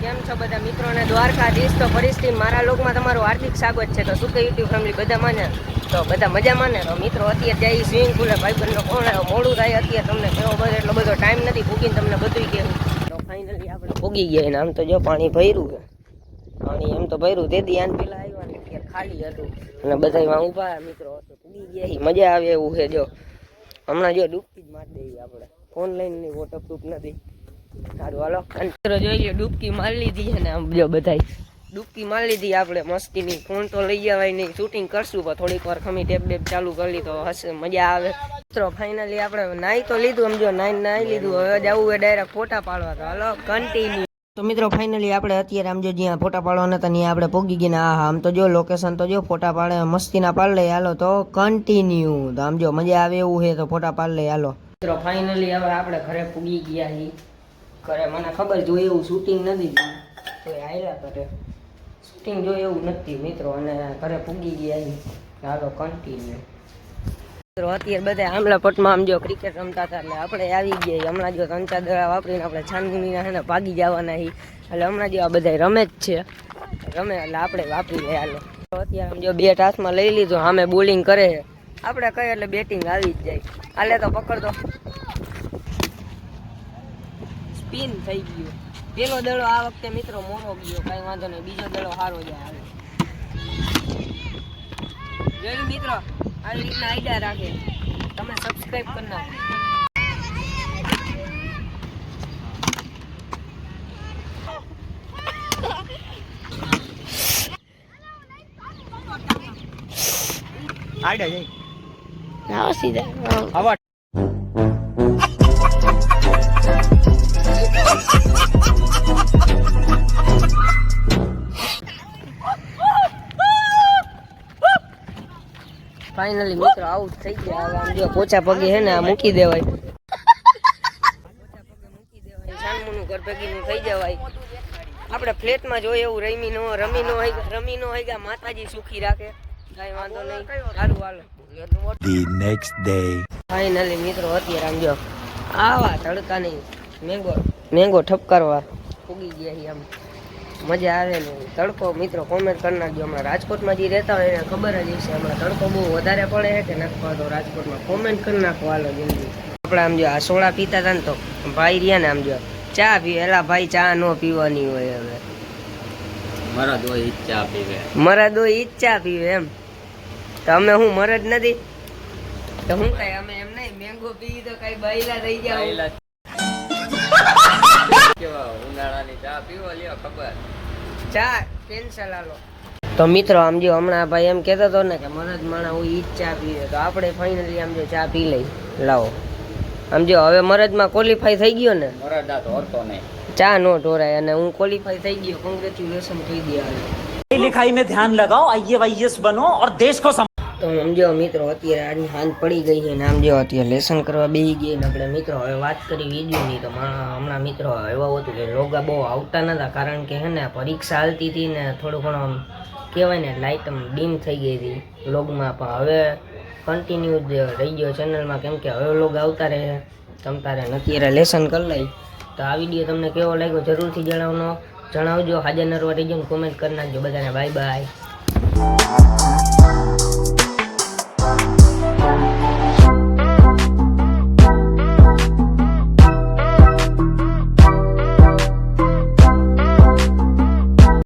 કેમ છો બધા મિત્રોને દ્વારકાધીશ? તો પરિસ્થિતિ મારા લોકમાં તમારું હાર્દિક સ્વાગત છે. તો શું કે યુટ્યુબ ફેમિલી? બધા માને? તો બધા મજા માને? તો મિત્રો, અત્યારે ત્યાં સ્વિમિંગ પુલે ભાઈબંધનો કોણ આવ્યો. મોડું થાય અત્યારે તમને કેવો બધો એટલો બધો ટાઈમ નથી ભૂગીને તમને બધું કહેવું. તો ફાઇનલી આપણે ભૂગી ગયા ને આમ તો જો પાણી ભર્યું છે. પાણી એમ તો ભર્યું. તેથી આન પેલા આવ્યા ને અત્યારે ખાલી હતું. અને બધા એમાં ઊભા મિત્રો. ભૂગી ગયા મજા આવે એવું છે, જો. હમણાં જો ડૂબકી જ મારી દઈએ આપણે. ફોન લઈને વોટર પ્રૂફ નથી. સારું હાલો. મિત્રો જોઈ લો ડૂબકી મારી લીધી છે ને આમ. જો બધાય. ડૂબકી મારી લીધી આપણે મસ્તીની. ફોન તો લઈ જવાય નહીં. શૂટિંગ કરશું પણ થોડીક વાર ખમી ટેપ બેપ ચાલુ કરી તો હશે મજા આવે. મિત્રો ફાઇનલી આપણે નાઈ તો લીધું સમજો નાઈ નાઈ લીધું. હવે જવું હોય ડાયરેક્ટ ફોટા પાડવા. તો હાલો કન્ટિન્યુ તો મિત્રો ફાઇનલી આપણે અત્યારે આમ જો જ્યાં ફોટા પાડવાના હતા ત્યાં આપણે પોગી ગયા હા આમ તો જો લોકેશન તો જો ફોટા પાડે મસ્તીના પાડ લઈ હાલો તો કન્ટિન્યુ તો આમ જો મજા આવે એવું છે તો ફોટા પાડ લઈ હાલો. મિત્રો ફાઇનલી હવે આપણે ઘરે પૂગી ગયા છીએ. ઘરે મને ખબર જોઈએ એવું શૂટિંગ નથી. તો એ આવ્યા કરે. શૂટિંગ જોઈએ એવું નથી, મિત્રો. અને ઘરે પૂગી ગયા હાલો કન્ટિન્યુ મિત્રો, અત્યારે બધા આમલા પટમાં આમ જો ક્રિકેટ રમતા હતા એટલે આપણે આવી ગયા. હમણાં જો સંચા દવા વાપરીને આપણે છાનગુનીના છે ને ભાગી જવાના હી એટલે હમણાં જો આ બધા રમે જ છે. રમે એટલે આપણે વાપરી ગયા, હાલો. અત્યારે આમ જો બે હાથમાં લઈ લીધું. સામે બોલિંગ કરે આપણે કહીએ એટલે બેટિંગ આવી જ જાય. હાલે તો પકડતો. સ્પિન થઈ ગયું. પેલો દડો આ વખતે મિત્રો મોરો ગયો કઈ વાંધો નહીં. બીજો દડો સારો જાય આવે જોયું મિત્રો? આવી રીતના આઈડિયા રાખે. તમે સબસ્ક્રાઈબ કરી નાખો. આવો સીધા. ફાઇનલી મિત્રો આઉટ થઈ ગયા. હવે આમ જો પોચા પગે છે ને આ મૂકી દેવાય. છાનમુનું ઘર ભેગીનું થઈ જવાય. આપણે ફ્લેટમાં જોઈએ એવું રમી નો રમી નો રમી નો હોય ગયા. માતાજી સુખી રાખે. કાંઈ વાંધો નહીં. સારું હાલો. The next day. ફાઇનલી મિત્રો અત્યારે આમ જો આવા તડકા નહીં મેંગો મેંગો ઠપકારવા ઉગી ગયા આમ. મજા આવે ને તડકો મિત્રો કોમેન્ટ કરી નાખજો. હમણાં રાજકોટમાં જે રહેતા હોય એને ખબર જ હશે. હમણાં તડકો બહુ વધારે પડે છે કે નાખવા તો રાજકોટમાં. કોમેન્ટ કરી નાખો હાલો જલ્દી. આપણે આમ જો આ સોડા પીતા હતા ને તો ભાઈ રહ્યા ને આમ જો. ચા પીવે. એલા ભાઈ ચા ન પીવાની હોય હવે. મારા ઈ ચા પીવે. મરદ હોય ઈ ચા પીવે એમ. તો અમે હું મરદ નથી? તો હું કઈ અમે એમ નહીં મેંગો પી તો કઈ બાયલા થઈ જાવ કેવા ઉનાળાની ચા પીવો લ્યો ખબર ચા કેન્સલ આલો તો મિત્રો આમ જો હમણાં ભાઈ એમ કહેતો હતો ને કે મરદ માણા હું ઈ જ ચા પીવે તો આપણે ફાઇનલી આમ જો ચા પી લઈ લાવો આમ જો હવે મરદમાં ક્વોલિફાઈ થઈ ગયો ને મારા દાંત હોરતો નહીં ચા નો ઢોરાય અને હું ક્વોલિફાઈ થઈ ગયો કોંગ્રેચ્યુલેશન કહી દે હાલ पढ़ाई लिखाई में ध्यान लगाओ आईए बनो और देश को सम... તો સમજો મિત્રો, અત્યારે આજની હાંજ પડી ગઈ છે આમ જો અત્યારે લેસન કરવા બેસી ગઈ ને આપણે મિત્રો હવે વાત કરી વિડીયોની તો હમણાં મિત્રો એવું હતું કે લોગા બહુ આવતા નતા, કારણ કે હે ને પરીક્ષા હાલતી હતી ને થોડું ઘણું કહેવાય ને લાઇટ આમ ડીમ થઈ ગઈ હતી લોગમાં પણ હવે કન્ટિન્યુ જ રહી ગયો ચેનલમાં કેમ કે હવે લોગ આવતા રહે, તમ તારે અત્યારે લેસન કરી લઈ. તો આ વીડિયો તમને કેવો લાગ્યો જરૂરથી જણાવનો, જણાવજો, હાજર નરવા રહીજો કોમેન્ટ કરી નાખજો બધાને. Bye bye